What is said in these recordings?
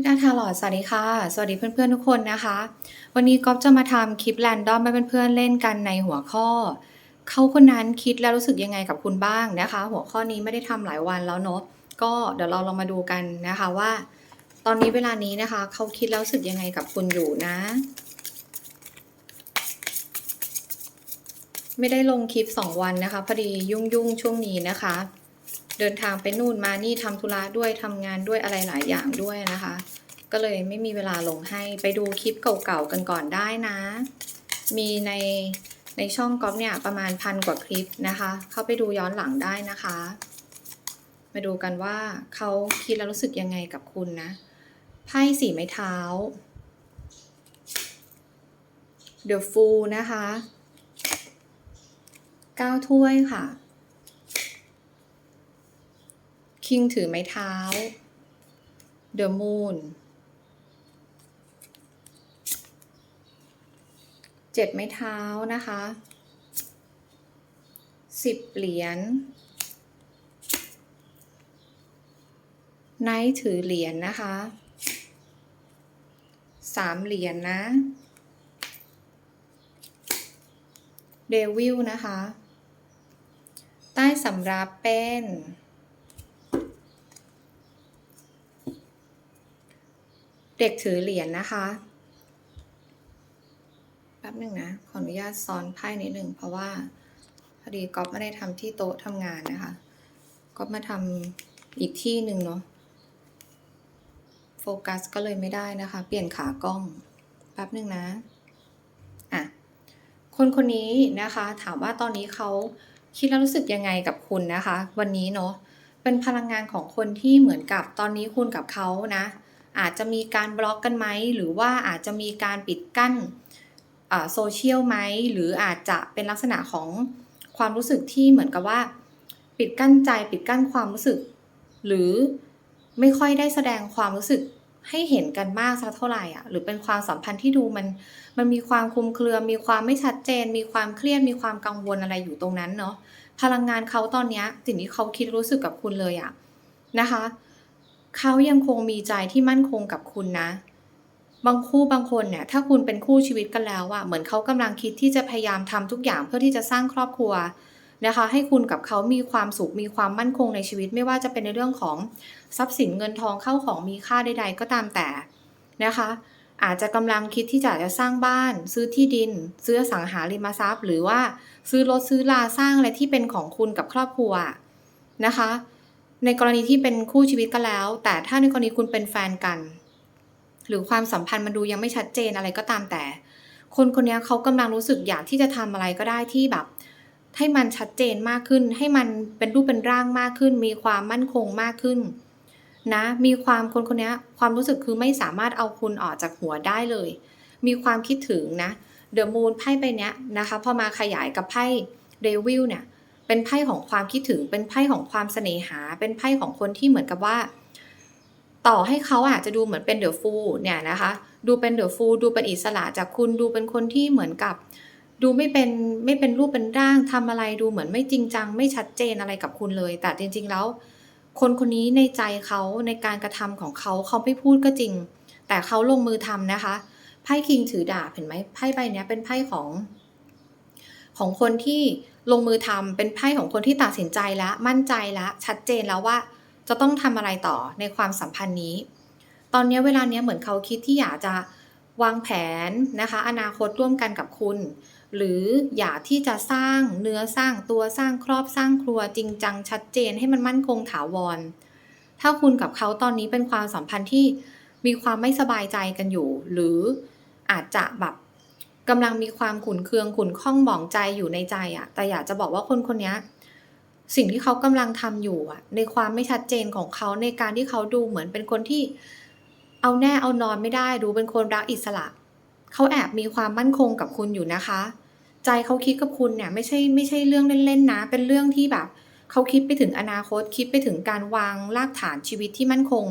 พี่ดาทาหลอดสวัสดีค่ะ สวัสดีเพื่อนๆทุกคนนะคะ วันนี้ก๊อฟจะมาทำคลิปแรนดอมให้เพื่อนๆเล่นกันในหัวข้อ เขาคนนั้นคิดแล้วรู้สึกยังไงกับคุณบ้างนะคะ หัวข้อนี้ไม่ได้ทำหลายวันแล้วเนาะก็เดี๋ยวเราลองมาดูกันนะคะว่า ตอนนี้เวลานี้นะคะ เขาคิดแล้วรู้สึกยังไงกับคุณอยู่นะ ไม่ได้ลงคลิป 2 วันนะคะพอดียุ่งๆช่วงนี้นะคะ เดินทางไปนู่นมานี่ทำธุระด้วยทำงานด้วยอะไรหลายอย่างด้วยนะคะ ก็เลยไม่มีเวลาลงให้ไปดูคลิปเก่าๆกันก่อนได้นะ มีในในช่องก๊อฟเนี่ยประมาณพันกว่าคลิปนะคะ เข้าไปดูย้อนหลังได้นะคะ มาดูกันว่าเขาคิดแล้วรู้สึกยังไงกับคุณนะไพ่สีไม้เท้า The Fool นะคะเก้าถ้วยค่ะ คิงถือไม้เท้า The Moon เจ็ดไม้เท้านะคะสิบเหรียญไนท์ถือเหรียญนะคะสามเหรียญนะเดวิลนะคะ ใต้สำรับเป็น เด็กถือเหรียญนะคะแป๊บหนึ่งนะ ขออนุญาตซ้อนไพ่นิดหนึ่งเพราะว่าพอดีก๊อฟไม่ได้ทำที่โต๊ะทำงานนะคะก๊อฟมาทำอีกที่หนึ่งเนาะโฟกัสก็เลยไม่ได้นะคะ เปลี่ยนขากล้องแป๊บหนึ่งนะอะคนคนนี้นะคะ ถามว่าตอนนี้เขาคิดแล้วรู้สึกยังไงกับคุณนะคะ วันนี้เนาะเป็นพลังงานของคนที่เหมือนกับตอนนี้คุณกับเขานะ อาจจะมีการบล็อกกันไหม หรือว่าอาจจะมีการปิดกั้นโซเชียลไหม หรืออาจจะเป็นลักษณะของความรู้สึกที่เหมือนกับว่า ปิดกั้นใจปิดกั้นความรู้สึก หรือไม่ค่อยได้แสดงความรู้สึกให้เห็นกันมากสักเท่าไหร่อะหรือเป็นความสัมพันธ์ที่ดูมันมันมีความคลุมเครือ มีความไม่ชัดเจน มีความเครียดมีความกังวลอะไรอยู่ตรงนั้นเนาะพลังงานเขาตอนนี้สิ่งที่เขาคิดรู้สึกกับคุณเลยอะนะคะ เขายังคงมีใจที่มั่นคงกับคุณนะ บางคู่บางคนเนี่ย ถ้าคุณเป็นคู่ชีวิตกันแล้วอะเหมือนเขากำลังคิดที่จะพยายามทำทุกอย่างเพื่อที่จะสร้างครอบครัวนะคะ ให้คุณกับเขามีความสุขมีความมั่นคงในชีวิต ไม่ว่าจะเป็นในเรื่องของทรัพย์สินเงินทองเข้าของมีค่าใด ๆ ก็ตามแต่นะคะ อาจจะกำลังคิดที่จะจะสร้างบ้าน ซื้อที่ดิน ซื้ออสังหาริมทรัพย์ หรือว่าซื้อรถซื้อลาสร้างอะไรที่เป็นของคุณกับครอบครัวนะคะ ในกรณีที่เป็นคู่ชีวิตกันแล้ว แต่ถ้าในกรณีคุณเป็นแฟนกัน หรือความสัมพันธ์มันดูยังไม่ชัดเจนอะไรก็ตามแต่ คนคนนี้เขากำลังรู้สึกอยากที่จะทำอะไรก็ได้ที่แบบ ให้มันชัดเจนมากขึ้น ให้มันเป็นรูปเป็นร่างมากขึ้น มีความมั่นคงมากขึ้น นะ มีความคนคนนี้ความรู้สึกคือไม่สามารถเอาคุณออกจากหัวได้เลย มีความคิดถึงนะเดอะมูนไพ่ใบเนี้ยนะคะพอมาขยายกับไพ่เดวิลเนี่ย เป็นไพ่ของความคิดถึง เป็นไพ่ของความเสน่หา เป็นไพ่ของคนที่เหมือนกับว่า ต่อให้เขาอาจจะดูเหมือนเป็นเดอะฟูเนี่ยนะคะ ดูเป็นเดอะฟูดูเป็นอิสระจากคุณดูเป็นคนที่เหมือนกับ ดูไม่เป็นไม่เป็นรูปเป็นร่างทำอะไรดูเหมือนไม่จริงจัง ไม่ชัดเจนอะไรกับคุณเลย แต่จริง ๆ แล้ว คนคนนี้ในใจเขาในการกระทำของเขาเขาไม่พูดก็จริง แต่เขาลงมือทำนะคะไพ่คิงถือดาบเห็นไหมไพ่ใบนี้เป็นไพ่ของ ของคนที่ ลงมือทำเป็นไพ่ของคนที่ตัดสินใจแล้วมั่นใจแล้วชัดเจนแล้วว่าจะต้องทำอะไรต่อในความสัมพันธ์นี้ ตอนนี้เวลาเนี้ยเหมือนเขาคิดที่อยากจะวางแผนนะคะ อนาคตร่วมกันกับคุณ หรืออยากที่จะสร้างเนื้อสร้างตัวสร้างครอบสร้างครัวจริงจังชัดเจนให้มันมั่นคงถาวร ถ้าคุณกับเขาตอนนี้เป็นความสัมพันธ์ที่มีความไม่สบายใจกันอยู่ หรืออาจจะแบบ กำลังมีความขุนเคืองขุนข้องหมองใจอยู่ในใจอะแต่อยากจะบอกว่าคนคนนี้สิ่งที่เขากำลังทำอยู่อะในความไม่ชัดเจนของเขาในการที่เขาดูเหมือนเป็นคนที่เอาแน่เอานอนไม่ได้ดูเป็นคนรักอิสระ เขาแอบมีความมั่นคงกับคุณอยู่นะคะ ใจเขาคิดกับคุณเนี่ยไม่ใช่ไม่ใช่เรื่องเล่นๆนะ เป็นเรื่องที่แบบเขาคิดไปถึงอนาคตคิดไปถึงการวางรากฐานชีวิตที่มั่นคง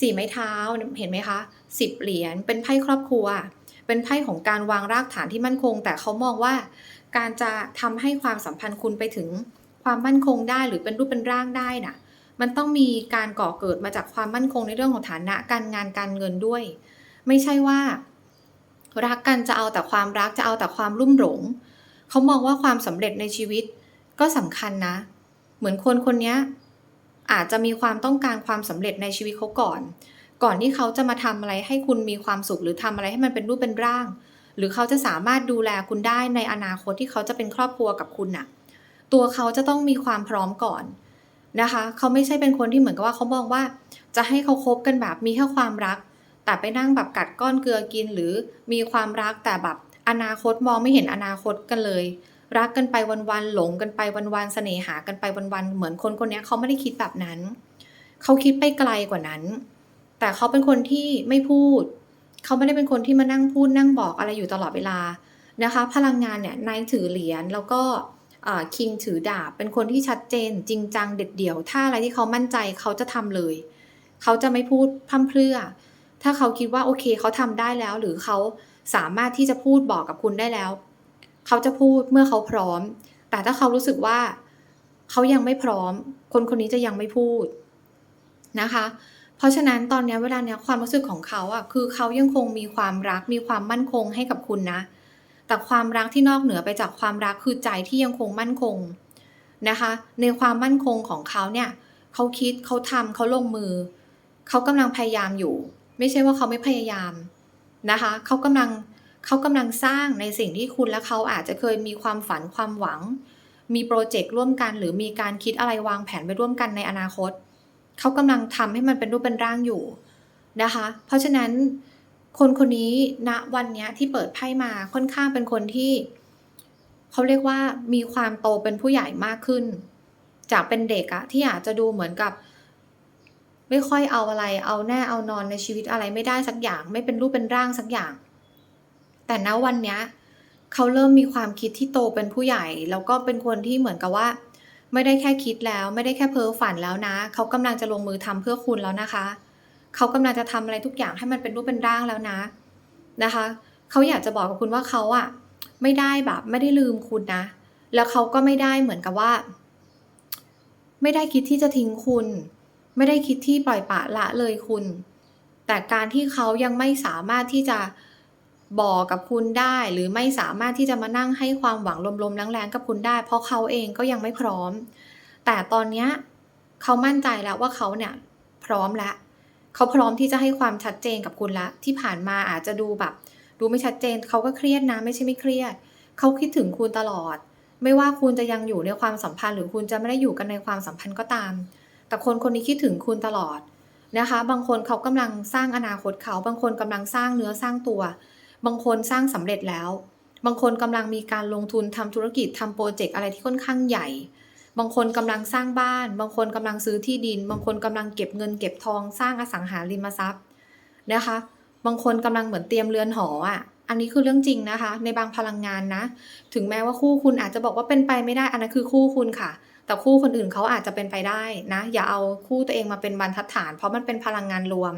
สี่ไม้เท้าเห็นไหมคะสิบเหรียญเป็นไพ่ครอบครัว เป็นไพ่ของการวางรากฐานที่มั่นคง แต่เขามองว่า การจะทำให้ความสัมพันธ์คุณไปถึงความมั่นคงได้หรือเป็นรูปเป็นร่างได้น่ะ มันต้องมีการก่อเกิดมาจากความมั่นคงในเรื่องของฐานะการงานการเงินด้วย ไม่ใช่ว่า รักกันจะเอาแต่ความรักจะเอาแต่ความรุ่มหลงเขามองว่าความสำเร็จในชีวิตก็สำคัญนะ เหมือนคนคนนี้อาจจะมีความต้องการความสำเร็จในชีวิตเขาก่อน ก่อนที่เขาจะมาทำอะไรให้คุณมีความสุข หรือทำอะไรให้มันเป็นรูปเป็นร่าง หรือเขาจะสามารถดูแลคุณได้ในอนาคตที่เขาจะเป็นครอบครัวกับคุณน่ะ ตัวเขาจะต้องมีความพร้อมก่อนนะคะ เขาไม่ใช่เป็นคนที่เหมือนกับว่าเขามองว่า จะให้เขาคบกันแบบมีแค่ความรัก แต่ไปนั่งแบบกัดก้อนเกลือกิน หรือมีความรักแต่แบบอนาคตมองไม่เห็นอนาคตกันเลย รักกันไปวันๆหลงกันไปวันๆเสน่หากันไปวันๆเหมือนคนคนนี้เขาไม่ได้คิดแบบนั้น เขาคิดไปไกลกว่านั้น แต่เขาเป็นคนที่ไม่พูด เขาไม่ได้เป็นคนที่มานั่งพูดนั่งบอกอะไรอยู่ตลอดเวลานะคะ พลังงานเนี่ยนายถือเหรียญแล้วก็คิงถือดาบ เป็นคนที่ชัดเจน จริงจังเด็ดเดี่ยว ถ้าอะไรที่เขามั่นใจเขาจะทำเลย เขาจะไม่พูดพร่ำเพรื่อ ถ้าเขาคิดว่าโอเคเขาทำได้แล้ว หรือเขาสามารถที่จะพูดบอกกับคุณได้แล้ว เขาจะพูดเมื่อเขาพร้อม แต่ถ้าเขารู้สึกว่าเขายังไม่พร้อม คนคนนี้จะยังไม่พูดนะคะ เพราะฉะนั้นตอนนี้เวลาเนี้ยความรู้สึกของเขาอะคือเขายังคงมีความรักมีความมั่นคงให้กับคุณนะ แต่ความรักที่นอกเหนือไปจากความรักคือใจที่ยังคงมั่นคงนะคะ ในความมั่นคงของเขาเนี่ยเขาคิดเขาทำเขาลงมือ เขากำลังพยายามอยู่ ไม่ใช่ว่าเขาไม่พยายามนะคะเขากำลังเขากำลังสร้างในสิ่งที่คุณและเขาอาจจะเคยมีความฝันความหวัง มีโปรเจกต์ร่วมกัน หรือมีการคิดอะไรวางแผนไปร่วมกันในอนาคต เขากำลังทำให้มันเป็นรูปเป็นร่างอยู่นะคะ เพราะฉะนั้นคนคนนี้ณวันนี้ที่เปิดไพ่มาค่อนข้างเป็นคนที่เขาเรียกว่ามีความโตเป็นผู้ใหญ่มากขึ้น จากเป็นเด็กอะที่อาจจะดูเหมือนกับ ไม่ค่อยเอาอะไร เอาแน่เอานอนในชีวิตอะไรไม่ได้สักอย่าง ไม่เป็นรูปเป็นร่างสักอย่าง แต่ณวันนี้เขาเริ่มมีความคิดที่โตเป็นผู้ใหญ่ แล้วก็เป็นคนที่เหมือนกับว่า ไม่ได้แค่คิดแล้ว ไม่ได้แค่เพ้อฝันแล้วนะ เขากำลังจะลงมือทำเพื่อคุณแล้วนะคะ เขากำลังจะทำอะไรทุกอย่างให้มันเป็นรูปเป็นร่างแล้วนะนะคะ เขาอยากจะบอกกับคุณว่าเขาอะไม่ได้แบบไม่ได้ลืมคุณนะ แล้วเขาก็ไม่ได้เหมือนกับว่า ไม่ได้คิดที่จะทิ้งคุณ ไม่ได้คิดที่ปล่อยปละละเลยคุณ แต่การที่เขายังไม่สามารถที่จะ บอกกับคุณได้ หรือไม่สามารถที่จะมานั่งให้ความหวังลมๆแรงๆกับคุณได้ เพราะเขาเองก็ยังไม่พร้อม แต่ตอนเนี้ยเขามั่นใจแล้วว่าเขาเนี่ยพร้อมแล้วเขาพร้อมที่จะให้ความชัดเจนกับคุณละ ที่ผ่านมาอาจจะดูแบบ ดูไม่ชัดเจนเขาก็เครียดนะไม่ใช่ไม่เครียด เขาคิดถึงคุณตลอด ไม่ว่าคุณจะยังอยู่ในความสัมพันธ์ หรือคุณจะไม่ได้อยู่กันในความสัมพันธ์ก็ตาม แต่คนคนนี้คิดถึงคุณตลอดนะคะ บางคนเขากำลังสร้างอนาคตเขา บางคนกำลังสร้างเนื้อสร้างตัว บางคนสร้างสำเร็จแล้ว บางคนกำลังมีการลงทุนทำธุรกิจทำโปรเจกต์อะไรที่ค่อนข้างใหญ่ บางคนกำลังสร้างบ้าน บางคนกำลังซื้อที่ดิน บางคนกำลังเก็บเงินเก็บทองสร้างอสังหาริมทรัพย์นะคะ บางคนกำลังเหมือนเตรียมเรือนหออะอันนี้คือเรื่องจริงนะคะ ในบางพลังงานนะ ถึงแม้ว่าคู่คุณอาจจะบอกว่าเป็นไปไม่ได้อันนั้นคือคู่คุณค่ะ แต่คู่คนอื่นเขาอาจจะเป็นไปได้นะ อย่าเอาคู่ตัวเองมาเป็นบรรทัดฐาน เพราะมันเป็นพลังงานรวม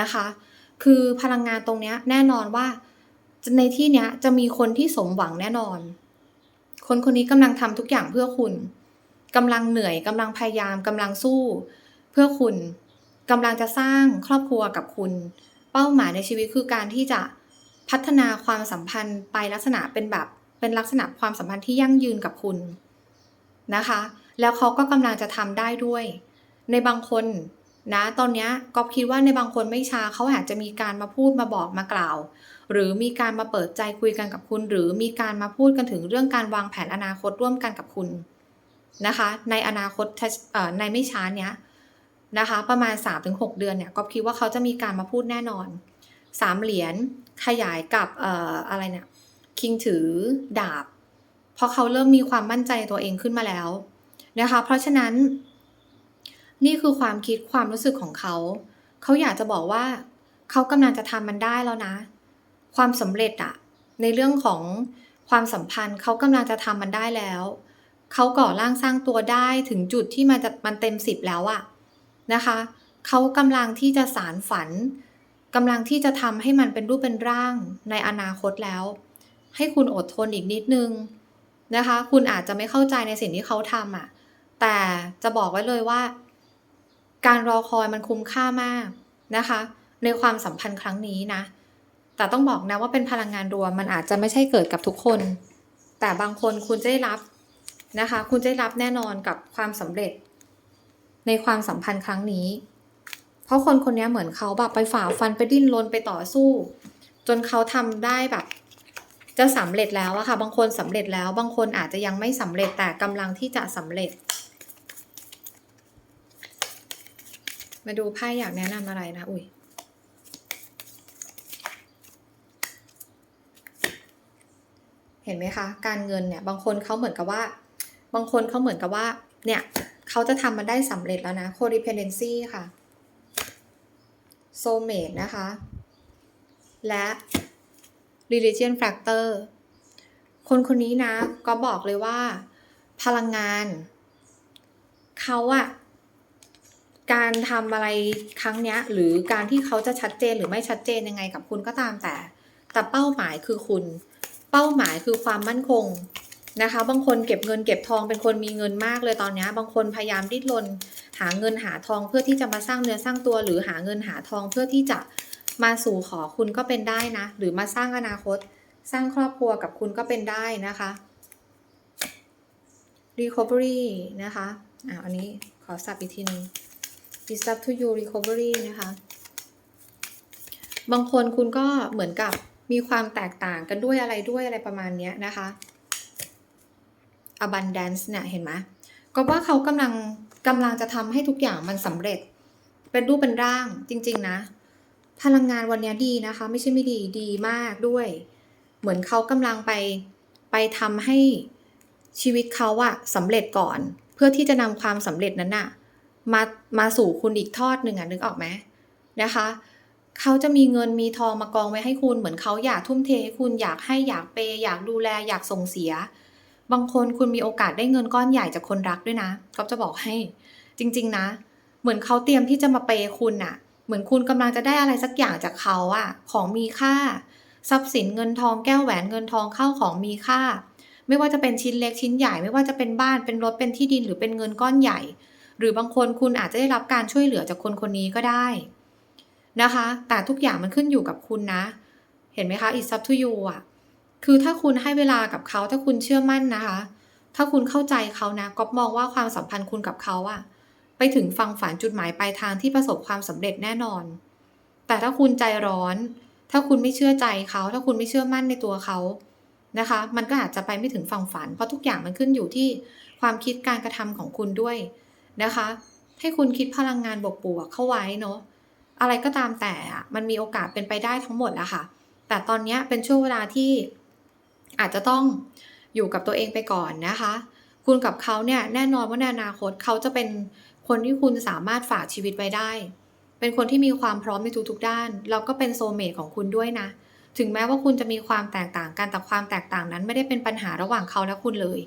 นะคะ คือพลังงานตรงเนี้ยแน่นอนว่าในที่เนี้ยจะมีคนที่สมหวังแน่นอน คนคนนี้กำลังทำทุกอย่างเพื่อคุณกำลังเหนื่อยกำลังพยายามกำลังสู้ เพื่อคุณกำลังจะสร้างครอบครัวกับคุณ เป้าหมายในชีวิตคือการที่จะพัฒนาความสัมพันธ์ไปลักษณะเป็นแบบเป็นลักษณะความสัมพันธ์ที่ยั่งยืนกับคุณนะคะ แล้วเขาก็กำลังจะทำได้ด้วย ในบางคน นะตอนนี้ก็คิดว่าในบางคนไม่ช้าเขาอาจจะมีการมาพูดมาบอกมากล่าว หรือมีการมาเปิดใจคุยกันกับคุณ หรือมีการมาพูดกันถึงเรื่องการวางแผนอนาคตร่วมกันกับคุณนะคะ ในอนาคตในไม่ช้าเนี้ยนะคะ ประมาณ 3-6 เดือนเนี่ยก็คิดว่าเขาจะมีการมาพูดแน่นอนสามเหรียญขยายกับเอ่ออะไรเนี่ยคิงถือดาบ เพราะเขาเริ่มมีความมั่นใจตัวเองขึ้นมาแล้วนะคะ เพราะฉะนั้น นี่คือความคิดความรู้สึกของเขา เขาอยากจะบอกว่า เขากำลังจะทำมันได้แล้วนะ ความสำเร็จอะในเรื่องของความสัมพันธ์ เขากำลังจะทำมันได้แล้ว เขาก่อร่างสร้างตัวได้ถึงจุดที่มันจะมันเต็มสิบแล้วอะนะคะ เขากำลังที่จะสารฝันกำลังที่จะทำให้มันเป็นรูปเป็นร่างในอนาคตแล้ว ให้คุณอดทนอีกนิดนึงนะคะ คุณอาจจะไม่เข้าใจในสิ่งที่เขาทำอะ แต่จะบอกไว้เลยว่า การรอคอยมันคุ้มค่ามากนะคะ ในความสัมพันธ์ครั้งนี้นะ แต่ต้องบอกนะว่าเป็นพลังงานรวมมันอาจจะไม่ใช่เกิดกับทุกคน แต่บางคนคุณจะได้รับนะคะ คุณจะได้รับแน่นอนกับความสำเร็จ ในความสัมพันธ์ครั้งนี้ เพราะคนคนนี้เหมือนเขาแบบไปฝ่าฟันไปดิ้นรนไปต่อสู้ จนเขาทำได้แบบจะสำเร็จแล้วอะค่ะ บางคนสำเร็จแล้ว บางคนอาจจะยังไม่สำเร็จแต่กำลังที่จะสำเร็จ มาดูไพ่อยากแนะนำอะไรนะ อุ้ยเห็นไหมคะ การเงินเนี่ย บางคนเขาเหมือนกับว่า บางคนเขาเหมือนกับว่า เนี่ยเขาจะทำมันได้สำเร็จแล้วนะ codependency ค่ะ soulmate นะคะ และ religion factor คนคนนี้นะ ก็บอกเลยว่า พลังงาน เขาอะ การทำอะไรครั้งเนี้ย หรือการที่เขาจะชัดเจนหรือไม่ชัดเจนยังไงกับคุณก็ตามแต่ แต่เป้าหมายคือคุณ เป้าหมายคือความมั่นคงนะคะ บางคนเก็บเงินเก็บทองเป็นคนมีเงินมากเลยตอนนี้บางคนพยายามดิ้นรนหาเงินหาทองเพื่อที่จะมาสร้างเนื้อสร้างตัว หรือหาเงินหาทองเพื่อที่จะมาสู่ขอคุณก็เป็นได้นะ หรือมาสร้างอนาคต สร้างครอบครัวกับคุณก็เป็นได้นะคะ recovery นะคะอ่าอันนี้ขอสับอีกทีนึง it's up to you recovery นะคะ บางคนคุณก็เหมือนกับมีความแตกต่างกันด้วยอะไรด้วยอะไรประมาณนี้นะคะ abundance เนี่ยเห็นไหมก็ว่าเขากำลังกำลังจะทำให้ทุกอย่างมันสำเร็จ เป็นรูปเป็นร่างจริง ๆ นะ พลังงานวันนี้ดีนะคะ ไม่ใช่ไม่ดีดีมากด้วย เหมือนเขากำลังไปไปทำให้ชีวิตเขาอะสำเร็จก่อน เพื่อที่จะนำความสำเร็จนั้นอะ มามาสู่คุณอีกทอดหนึ่งอะนึกออกไหมนะคะเขาจะมีเงินมีทองมากองไว้ให้คุณเหมือนเขาอยากทุ่มเทให้คุณอยากให้อยากเปย์อยากดูแลอยากส่งเสีย บางคนคุณมีโอกาสได้เงินก้อนใหญ่จากคนรักด้วยนะก็จะบอกให้ จริง ๆ นะ เหมือนเขาเตรียมที่จะมาเปย์คุณอะเหมือนคุณกำลังจะได้อะไรสักอย่างจากเขาอะของมีค่า ทรัพย์สินเงินทองแก้วแหวนเงินทองเข้าของมีค่า ไม่ว่าจะเป็นชิ้นเล็กชิ้นใหญ่ ไม่ว่าจะเป็นบ้านเป็นรถเป็นที่ดินหรือเป็นเงินก้อนใหญ่ หรือบางคนคุณอาจจะได้รับการช่วยเหลือจากคนคนนี้ก็ได้นะคะ แต่ทุกอย่างมันขึ้นอยู่กับคุณนะ เห็นไหมคะ it's up to you อะ คือถ้าคุณให้เวลากับเขา ถ้าคุณเชื่อมั่นนะคะ ถ้าคุณเข้าใจเขานะก็มองว่าความสัมพันธ์คุณกับเขาอะไปถึงฟังฝันจุดหมายปลายทางที่ประสบความสำเร็จแน่นอน แต่ถ้าคุณใจร้อน ถ้าคุณไม่เชื่อใจเขา ถ้าคุณไม่เชื่อมั่นในตัวเขานะคะ มันก็อาจจะไปไม่ถึงฝั่งฝัน เพราะทุกอย่างมันขึ้นอยู่ที่ความคิดการกระทำของคุณด้วย นะคะ ให้คุณคิดพลังงานบวกๆเข้าไว้เนาะอะไรก็ตามแต่อะมันมีโอกาสเป็นไปได้ทั้งหมดอะค่ะ แต่ตอนนี้เป็นช่วงเวลาที่อาจจะต้องอยู่กับตัวเองไปก่อนนะคะ คุณกับเขาเนี่ยแน่นอนว่าในอนาคตเขาจะเป็นคนที่คุณสามารถฝากชีวิตไว้ได้ เป็นคนที่มีความพร้อมในทุกๆด้าน แล้วก็เป็นโซเมทของคุณด้วยนะ ถึงแม้ว่าคุณจะมีความแตกต่างกันแต่ความแตกต่างนั้นไม่ได้เป็นปัญหาระหว่างเขาและคุณเลย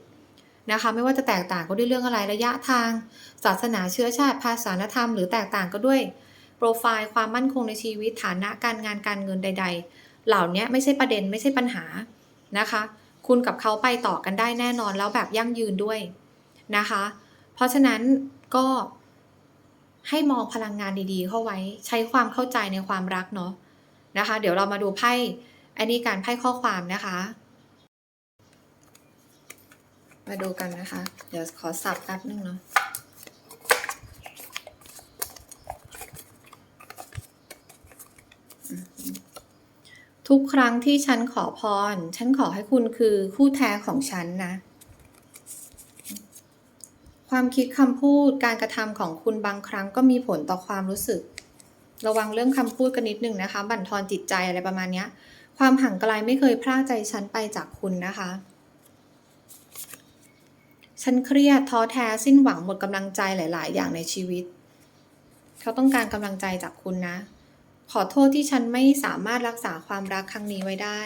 นะคะ ไม่ว่าจะแตกต่างก็ด้วยเรื่องอะไรระยะทาง ศาสนาเชื้อชาติภาษาธรรม หรือแตกต่างก็ด้วยโปรไฟล์ความมั่นคงในชีวิตฐานะการงานการเงินใด ๆ เหล่านี้ไม่ใช่ประเด็นไม่ใช่ปัญหานะคะ คุณกับเขาไปต่อกันได้แน่นอนแล้วแบบยั่งยืนด้วยนะคะ เพราะฉะนั้นก็ให้มองพลังงานดีๆ เข้าไว้ใช้ความเข้าใจในความรักเนาะนะคะ เดี๋ยวเรามาดูไพ่อันนี้การไพ่ข้อความนะคะ มาดูกันนะคะ เดี๋ยวขอสับแป๊บนึงเนาะทุกครั้งที่ฉันขอพร ฉันขอให้คุณคือคู่แท้ของฉันนะ ความคิดคำพูดการกระทำของคุณบางครั้งก็มีผลต่อความรู้สึก ระวังเรื่องคำพูดกันนิดนึงนะคะ บั่นทอนจิตใจอะไรประมาณนี้ ความห่างไกลไม่เคยพรากใจฉันไปจากคุณนะคะ ฉันเครียดท้อแท้สิ้นหวังหมดกำลังใจหลาย ๆ อย่างในชีวิต เขาต้องการกำลังใจจากคุณนะ ขอโทษที่ฉันไม่สามารถรักษาความรักครั้งนี้ไว้ได้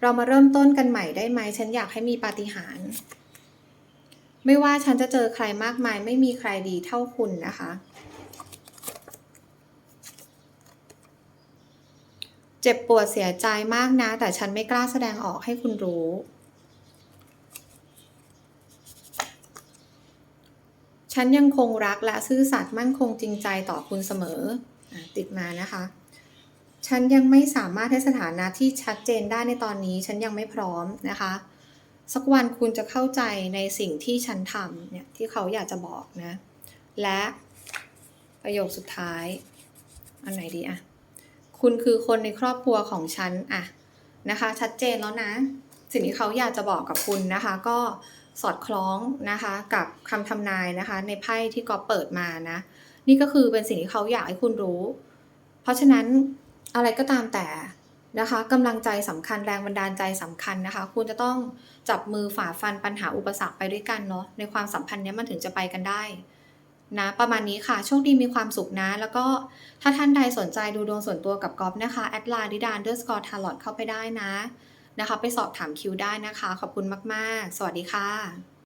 เรามาเริ่มต้นกันใหม่ได้ไหม ฉันอยากให้มีปาฏิหาริย์ไม่ว่าฉันจะเจอใครมากมาย ไม่มีใครดีเท่าคุณนะคะ เจ็บปวดเสียใจมากนะ แต่ฉันไม่กล้าแสดงออกให้คุณรู้ ฉันยังคงรักและซื่อสัตย์มั่นคงจริงใจต่อคุณเสมออติดมานะคะ ฉันยังไม่สามารถให้สถานะที่ชัดเจนได้ในตอนนี้ ฉันยังไม่พร้อมนะคะ สักวันคุณจะเข้าใจในสิ่งที่ฉันทำเนี่ยที่เขาอยากจะบอกนะ และประโยคสุดท้าย อันไหนดีอะคุณคือคนในครอบครัวของฉันอะนะคะ ชัดเจนแล้วนะ สิ่งที่เขาอยากจะบอกกับคุณนะคะ ก็ สอดคล้องนะคะกับคำทำนายนะคะในไพ่ที่กอเปิดมานะ นี่ก็คือเป็นสิ่งที่เขาอยากให้คุณรู้ เพราะฉะนั้นอะไรก็ตามแต่นะคะกำลังใจสำคัญแรงบันดาลใจสำคัญนะคะ คุณจะต้องจับมือฝ่าฟันปัญหาอุปสรรคไปด้วยกันเนาะในความสัมพันธ์นี้มันถึงจะไปกันได้นะประมาณนี้ค่ะ โชคดีมีความสุขนะ แล้วก็ถ้าท่านใดสนใจดูดวงส่วนตัวกับกอฟนะคะแอดไลน์ดิดานเดอร์สกอร์ทาร์ลอตเข้าไปได้นะ นะคะ ไปสอบถามคิวได้นะคะ ขอบคุณมาก ๆ สวัสดีค่ะ